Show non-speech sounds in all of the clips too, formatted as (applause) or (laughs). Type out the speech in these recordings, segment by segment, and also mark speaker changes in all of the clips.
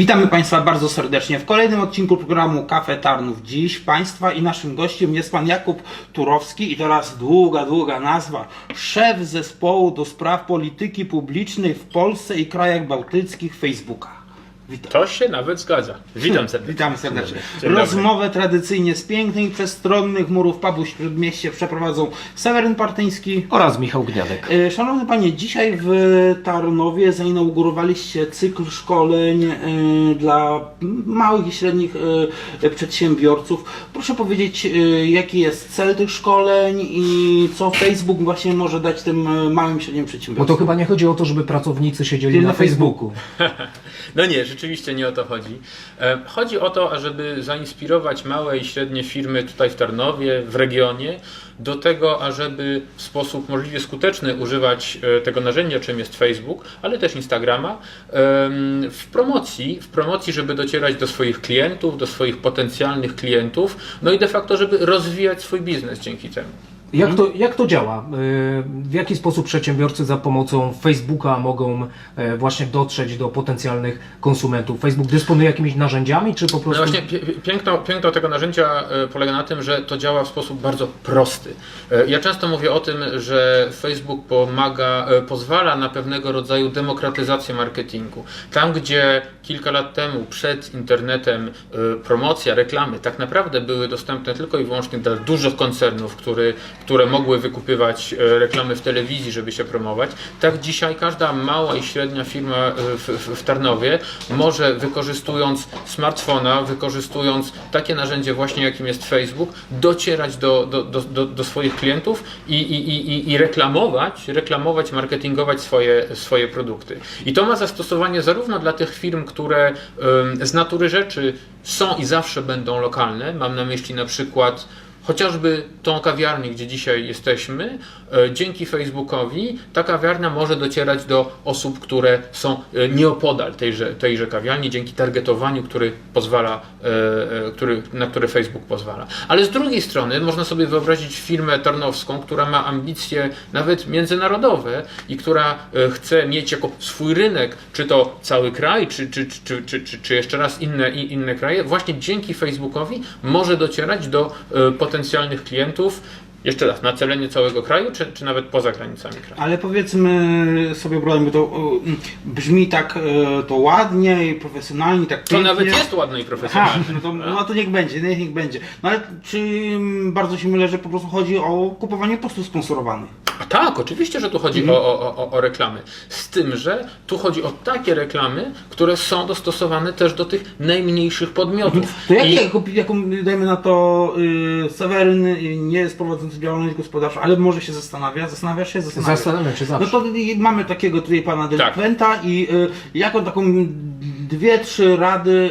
Speaker 1: Witamy Państwa bardzo serdecznie w kolejnym odcinku programu Kafe Tarnów. Dziś Państwa i naszym gościem jest Pan Jakub Turowski i teraz długa, długa nazwa. Szef zespołu do spraw polityki publicznej w Polsce i krajach bałtyckich Facebooka. Witam.
Speaker 2: To się nawet zgadza. Witam serdecznie.
Speaker 1: Witamy serdecznie.
Speaker 2: Dzień.
Speaker 1: Rozmowę tradycyjnie z pięknych przestronnych murów pubu Śródmieście przeprowadzą Seweryn Partyński.
Speaker 3: oraz Michał Gniadek.
Speaker 1: E, Szanowny Panie, dzisiaj w Tarnowie zainaugurowaliście cykl szkoleń e, dla małych i średnich e, przedsiębiorców. Proszę powiedzieć, e, jaki jest cel tych szkoleń i co Facebook właśnie może dać tym e, małym i średnim
Speaker 3: Bo
Speaker 1: przedsiębiorcom?
Speaker 3: to chyba nie chodzi o to, żeby pracownicy siedzieli na Facebooku. (laughs)
Speaker 2: No nie, rzeczywiście nie o to chodzi. E, Chodzi o to, ażeby zainspirować małe i średnie firmy tutaj w Tarnowie, w regionie, do tego, ażeby w sposób możliwie skuteczny używać e, tego narzędzia, czym jest Facebook, ale też Instagrama, w promocji, w promocji, żeby docierać do swoich klientów, do swoich potencjalnych klientów, no i de facto, żeby rozwijać swój biznes dzięki temu.
Speaker 3: Jak to, jak to działa? Y, W jaki sposób przedsiębiorcy za pomocą Facebooka mogą e, właśnie dotrzeć do potencjalnych konsumentów? Facebook dysponuje jakimiś narzędziami, czy po
Speaker 2: No
Speaker 3: prostu...
Speaker 2: właśnie, pie- pie- piękno, piękno tego narzędzia e, polega na tym, że to działa w sposób bardzo prosty. Ja często mówię o tym, że Facebook pomaga, pozwala na pewnego rodzaju demokratyzację marketingu. Tam, gdzie kilka lat temu przed internetem promocja, reklamy tak naprawdę były dostępne tylko i wyłącznie dla dużych koncernów, który, które mogły wykupywać e, reklamy w telewizji, żeby się promować, tak dzisiaj każda mała i średnia firma e, w, w, Tarnowie może wykorzystując smartfona, wykorzystując takie narzędzie właśnie jakim jest Facebook, docierać do, do, do, do, swoich klientów i, i, i, i reklamować, reklamować, marketingować swoje, swoje produkty. I to ma zastosowanie zarówno dla tych firm, które z natury rzeczy są i zawsze będą lokalne, mam na myśli na przykład Chociażby tą kawiarnię, gdzie dzisiaj jesteśmy, e, dzięki Facebookowi ta kawiarnia może docierać do osób, które są e, nieopodal tejże, tejże kawiarni, dzięki targetowaniu, który pozwala, e, który, na który Facebook pozwala. Ale z drugiej strony można sobie wyobrazić firmę tarnowską, która ma ambicje nawet międzynarodowe i która chce mieć jako swój rynek, czy to cały kraj, czy, czy, czy, czy, czy, czy jeszcze raz inne, inne kraje, właśnie dzięki Facebookowi może docierać do e, potencjalnych klientów, jeszcze raz, na celenie całego kraju, czy, czy nawet poza granicami kraju.
Speaker 1: Ale powiedzmy sobie, broń, bo to brzmi tak e, to ładnie i profesjonalnie, tak
Speaker 2: To
Speaker 1: pięknie.
Speaker 2: nawet jest ładne i
Speaker 1: Aha,
Speaker 2: profesjonalne.
Speaker 1: no to, no to niech będzie, niech, niech będzie. No ale czy mm, bardzo się mylę, że po prostu chodzi o kupowanie postów sponsorowanych?
Speaker 2: A tak, oczywiście, że tu chodzi
Speaker 1: Mhm.
Speaker 2: o, o, o, o reklamy. Z tym, że tu chodzi o takie reklamy, które są dostosowane też do tych najmniejszych podmiotów.
Speaker 1: To jak,
Speaker 2: I-
Speaker 1: dajmy na to, y, Seweryn y, nie jest prowadzący działalność gospodarczą, ale może się zastanawia, zastanawiasz się, zastanawiasz.
Speaker 3: Zastanawiam się
Speaker 1: No
Speaker 3: zawsze.
Speaker 1: to y, mamy takiego tutaj pana
Speaker 2: Tak.
Speaker 1: delikwenta i y, jaką taką dwie, trzy rady,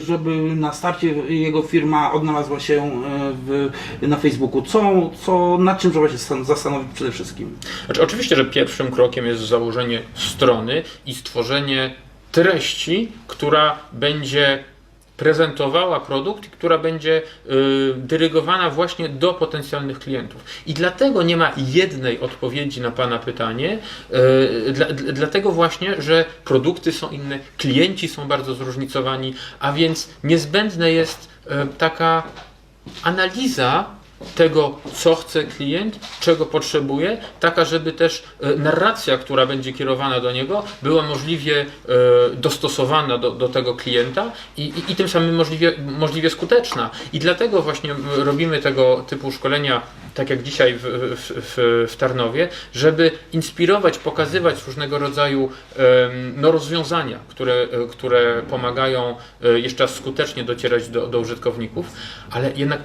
Speaker 1: y, żeby na starcie jego firma odnalazła się y, w, na Facebooku. Co, co, nad czym trzeba się stan- zastanowić przede wszystkim?
Speaker 2: Znaczy, oczywiście, że pierwszym krokiem jest założenie strony i stworzenie treści, która będzie prezentowała produkt, która będzie y, dyrygowana właśnie do potencjalnych klientów. I dlatego nie ma jednej odpowiedzi na Pana pytanie, y, dla, dla- dlatego właśnie, że produkty są inne, klienci są bardzo zróżnicowani, a więc niezbędne jest y, taka analiza tego, co chce klient, czego potrzebuje, taka, żeby też e, narracja, która będzie kierowana do niego, była możliwie e, dostosowana do, do tego klienta i, i, i tym samym możliwie, możliwie skuteczna. I dlatego właśnie robimy tego typu szkolenia, tak jak dzisiaj w, w, w, Tarnowie, żeby inspirować, pokazywać różnego rodzaju no, rozwiązania, które, e, które pomagają jeszcze raz skutecznie docierać do, do użytkowników, ale jednak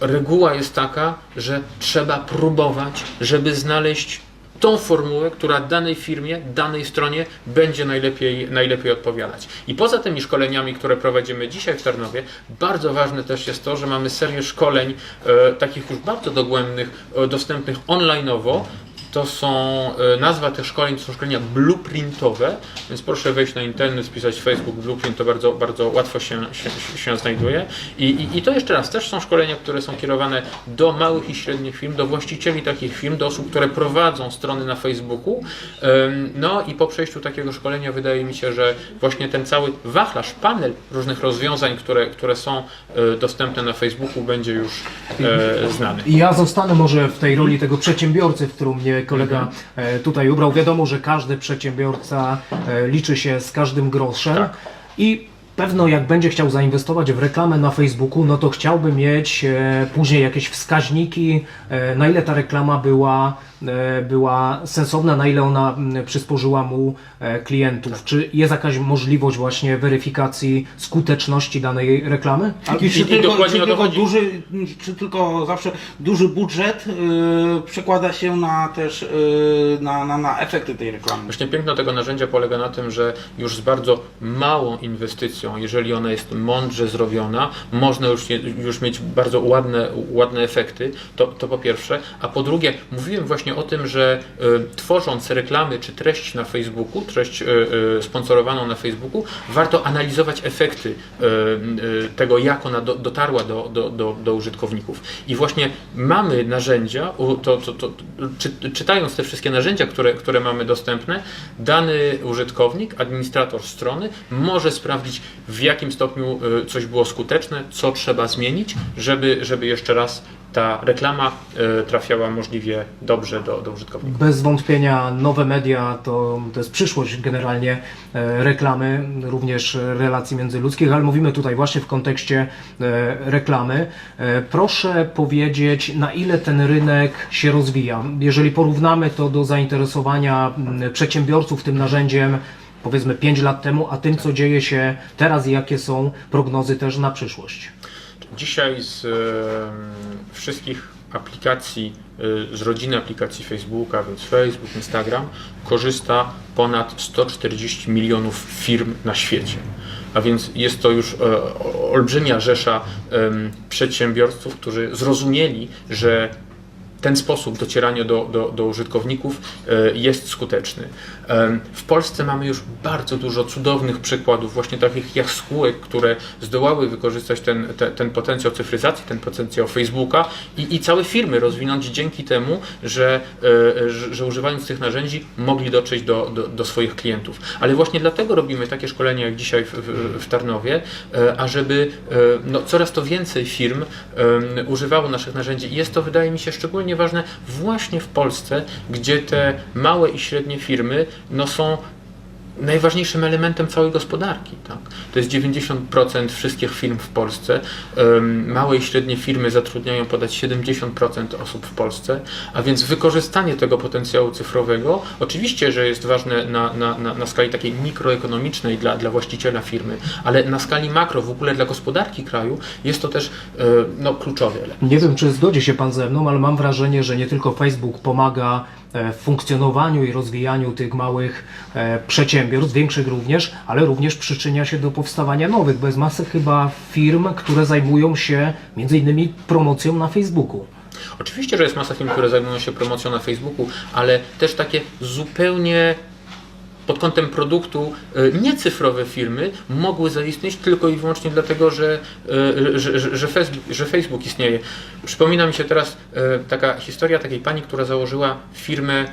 Speaker 2: reguła jest taka, że trzeba próbować, żeby znaleźć tą formułę, która danej firmie, danej stronie będzie najlepiej, najlepiej odpowiadać. I poza tymi szkoleniami, które prowadzimy dzisiaj w Tarnowie, bardzo ważne też jest to, że mamy serię szkoleń e, takich już bardzo dogłębnych, e, dostępnych online'owo, to są, e, nazwa tych szkoleń to są szkolenia blueprintowe, więc proszę wejść na internet, spisać Facebook Blueprint, to bardzo, bardzo łatwo się, się, się znajduje. I, i, I to jeszcze raz, też są szkolenia, które są kierowane do małych i średnich firm, do właścicieli takich firm, do osób, które prowadzą strony na Facebooku. No i po przejściu takiego szkolenia wydaje mi się, że właśnie ten cały wachlarz, panel różnych rozwiązań, które, które są e, dostępne na Facebooku będzie już e, znany.
Speaker 3: I ja zostanę może w tej roli tego przedsiębiorcy, w którą mnie kolega e, tutaj ubrał. Wiadomo, że każdy przedsiębiorca e, liczy się z każdym groszem
Speaker 2: Tak.
Speaker 3: i pewno jak będzie chciał zainwestować w reklamę na Facebooku, no to chciałby mieć e, później jakieś wskaźniki, e, na ile ta reklama była, była sensowna, na ile ona przysporzyła mu e, klientów. Czy jest jakaś możliwość właśnie weryfikacji skuteczności danej reklamy?
Speaker 1: I,
Speaker 2: i-
Speaker 1: czy,
Speaker 2: i
Speaker 1: tylko,
Speaker 2: dokładnie
Speaker 1: czy, tylko duży, czy tylko zawsze duży budżet yy, przekłada się na też yy, na, na, na efekty tej reklamy?
Speaker 2: Właśnie piękno tego narzędzia polega na tym, że już z bardzo małą inwestycją, jeżeli ona jest mądrze zrobiona, można już, już mieć bardzo ładne, ładne efekty, to, to po pierwsze. A po drugie, mówiłem właśnie o tym, że y, tworząc reklamy czy treść na Facebooku, treść y, y, sponsorowaną na Facebooku, warto analizować efekty tego, jak ona do, dotarła do, do, do, do użytkowników. I właśnie mamy narzędzia, to, to, to, czy, czytając te wszystkie narzędzia, które, które mamy dostępne, dany użytkownik, administrator strony może sprawdzić, w jakim stopniu coś było skuteczne, co trzeba zmienić, żeby, żeby jeszcze raz ta reklama y, trafiała możliwie dobrze do, do użytkowników.
Speaker 3: Bez wątpienia nowe media to, to jest przyszłość generalnie e, reklamy, również e, relacji międzyludzkich, ale mówimy tutaj właśnie w kontekście e, reklamy. E, proszę powiedzieć, na ile ten rynek się rozwija? Jeżeli porównamy to do zainteresowania przedsiębiorców tym narzędziem, powiedzmy 5 lat temu, a tym, co dzieje się teraz i jakie są prognozy też na przyszłość.
Speaker 2: Dzisiaj z wszystkich aplikacji, e, z rodziny aplikacji Facebooka, więc Facebook, Instagram, korzysta ponad 140 milionów firm na świecie. A więc jest to już e, olbrzymia rzesza przedsiębiorców, którzy zrozumieli, że ten sposób docierania do, do, do użytkowników e, jest skuteczny. Em, W Polsce mamy już bardzo dużo cudownych przykładów, właśnie takich jak spółek, które zdołały wykorzystać ten, te, ten potencjał cyfryzacji, ten potencjał Facebooka i, i całe firmy rozwinąć dzięki temu, że, e, że, że używając tych narzędzi mogli dotrzeć do, do, do swoich klientów. Ale właśnie dlatego robimy takie szkolenia jak dzisiaj w, w, w Tarnowie, e, ażeby e, no, coraz to więcej firm używało naszych narzędzi. I jest to, wydaje mi się, szczególnie ważne właśnie w Polsce, gdzie te małe i średnie firmy no, są najważniejszym elementem całej gospodarki. Tak? To jest 90% wszystkich firm w Polsce. Małe i średnie firmy zatrudniają ponad 70% osób w Polsce, a więc wykorzystanie tego potencjału cyfrowego oczywiście, że jest ważne na, na, na, na skali takiej mikroekonomicznej dla, dla właściciela firmy, ale na skali makro, w ogóle dla gospodarki kraju jest to też e, no, kluczowy element.
Speaker 3: Nie wiem, czy zgodzi się Pan ze mną, ale mam wrażenie, że nie tylko Facebook pomaga w funkcjonowaniu i rozwijaniu tych małych e, przedsiębiorstw, większych również, ale również przyczynia się do powstawania nowych, bo jest masę chyba firm, które zajmują się między innymi promocją na Facebooku.
Speaker 2: Oczywiście, że jest masa firm, które zajmują się promocją na Facebooku, ale też takie zupełnie pod kątem produktu e, niecyfrowe firmy mogły zaistnieć tylko i wyłącznie dlatego, że, e, że, że, Facebook, że Facebook istnieje. Przypomina mi się teraz e, taka historia takiej pani, która założyła firmę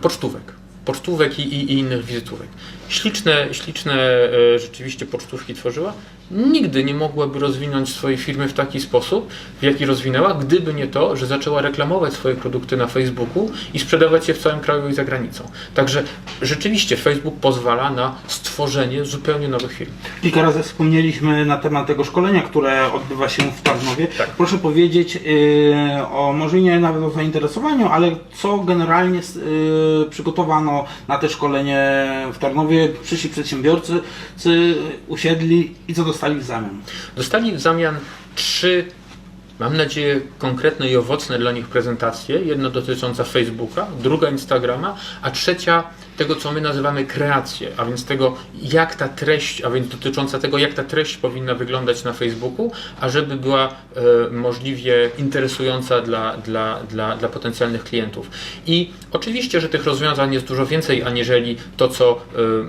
Speaker 2: pocztówek. Pocztówek i, i, i innych wizytówek. Śliczne, śliczne rzeczywiście pocztówki tworzyła. Nigdy nie mogłaby rozwinąć swojej firmy w taki sposób, w jaki rozwinęła, gdyby nie to, że zaczęła reklamować swoje produkty na Facebooku i sprzedawać je w całym kraju i za granicą. Także rzeczywiście Facebook pozwala na stworzenie zupełnie nowych firm.
Speaker 1: Kilka razy wspomnieliśmy na temat tego szkolenia, które odbywa się w Tarnowie.
Speaker 2: Tak.
Speaker 1: Proszę powiedzieć yy, o, może nie nawet o zainteresowaniu, ale co generalnie yy, przygotowano na te szkolenie w Tarnowie. Przyszli przedsiębiorcy, cy, usiedli i co dostali w zamian.
Speaker 2: Dostali w zamian trzy, mam nadzieję, konkretne i owocne dla nich prezentacje. Jedna dotycząca Facebooka, druga Instagrama, a trzecia tego, co my nazywamy kreację, a więc tego, jak ta treść, a więc dotycząca tego, jak ta treść powinna wyglądać na Facebooku, a żeby była e, możliwie interesująca dla, dla, dla, dla potencjalnych klientów. I oczywiście, że tych rozwiązań jest dużo więcej, aniżeli to, co e,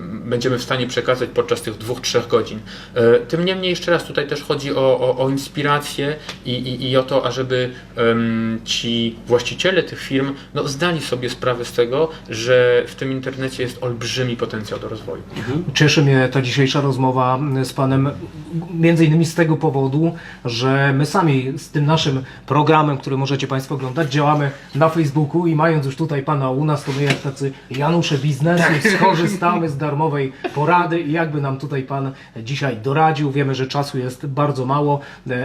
Speaker 2: będziemy w stanie przekazać podczas tych dwóch, trzech godzin. E, tym niemniej, jeszcze raz, tutaj też chodzi o, o, o inspirację i, i, i o to, ażeby em, ci właściciele tych firm no, zdali sobie sprawę z tego, że w tym internecie jest olbrzymi potencjał do rozwoju.
Speaker 3: Cieszy mnie ta dzisiejsza rozmowa z Panem między innymi z tego powodu, że my sami z tym naszym programem, który możecie Państwo oglądać, działamy na Facebooku i mając już tutaj Pana u nas, to my jak tacy Janusze biznesu skorzystamy z darmowej porady i jakby nam tutaj Pan dzisiaj doradził. Wiemy, że czasu jest bardzo mało,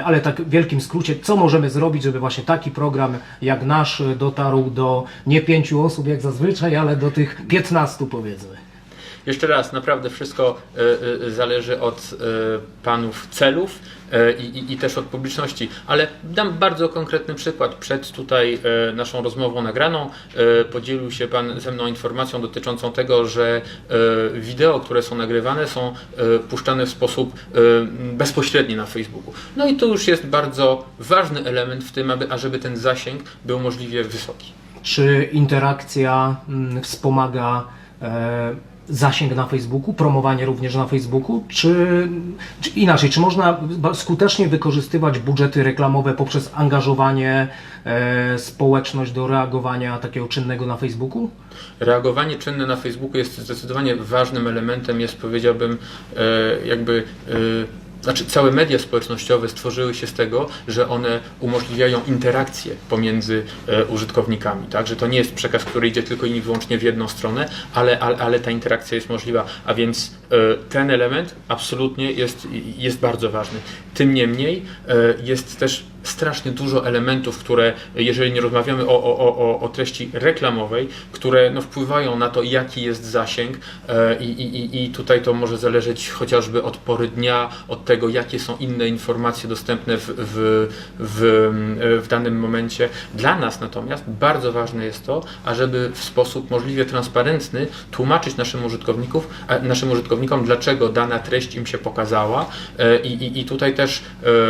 Speaker 3: ale tak w wielkim skrócie, co możemy zrobić, żeby właśnie taki program jak nasz dotarł do nie pięciu osób jak zazwyczaj, ale do tych piętnastu powiedzmy.
Speaker 2: Jeszcze raz, naprawdę wszystko e, e, zależy od e, panów celów i, też od publiczności, ale dam bardzo konkretny przykład. Przed tutaj naszą rozmową nagraną podzielił się pan ze mną informacją dotyczącą tego, że wideo, które są nagrywane, są puszczane w sposób bezpośredni na Facebooku. No i to już jest bardzo ważny element w tym, aby, ażeby ten zasięg był możliwie wysoki.
Speaker 3: Czy interakcja mm, wspomaga e, zasięg na Facebooku, promowanie również na Facebooku, czy, czy inaczej, czy można skutecznie wykorzystywać budżety reklamowe poprzez angażowanie e, społeczność do reagowania takiego czynnego na Facebooku?
Speaker 2: Reagowanie czynne na Facebooku jest zdecydowanie ważnym elementem, jest powiedziałbym e, jakby e, znaczy całe media społecznościowe stworzyły się z tego, że one umożliwiają interakcję pomiędzy e, użytkownikami, tak? Że to nie jest przekaz, który idzie tylko i wyłącznie w jedną stronę, ale, ale, ale ta interakcja jest możliwa, a więc e, ten element absolutnie jest, jest bardzo ważny. Tym niemniej e, jest też strasznie dużo elementów, które, jeżeli nie rozmawiamy o, o, o, o- treści reklamowej, które no, wpływają na to, jaki jest zasięg e, i, i, i- tutaj to może zależeć chociażby od pory dnia, od tego, jakie są inne informacje dostępne w, w, w, w danym momencie. Dla nas natomiast bardzo ważne jest to, ażeby w sposób możliwie transparentny tłumaczyć naszym, użytkowników, naszym użytkownikom, dlaczego dana treść im się pokazała E, i, i, i tutaj też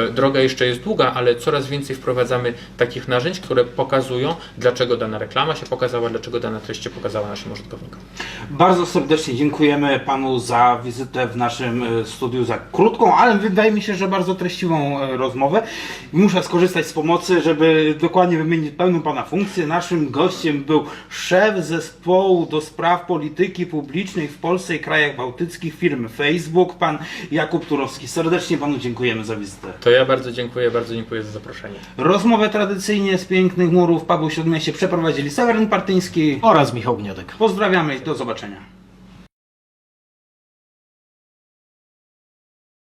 Speaker 2: e, droga jeszcze jest długa, ale coraz więcej wprowadzamy takich narzędzi, które pokazują, dlaczego dana reklama się pokazała, dlaczego dana treść się pokazała naszym użytkownikom.
Speaker 1: Bardzo serdecznie dziękujemy panu za wizytę w naszym e, studiu, za krótką, ale wydaje mi się, że bardzo treściwą e, rozmowę. Muszę skorzystać z pomocy, żeby dokładnie wymienić pełną pana funkcję. Naszym gościem był szef zespołu do spraw polityki publicznej w Polsce i krajach bałtyckich firmy Facebook, pan Jakub Turowski. Serdecznie panu dziękujemy za wizytę.
Speaker 2: To ja bardzo dziękuję, bardzo dziękuję za zaproszenie.
Speaker 1: Rozmowę tradycyjnie z pięknych murów Paweł Śródmieście przeprowadzili Seweryn Partyński.
Speaker 3: Oraz Michał Gniadek.
Speaker 1: Pozdrawiamy i do zobaczenia.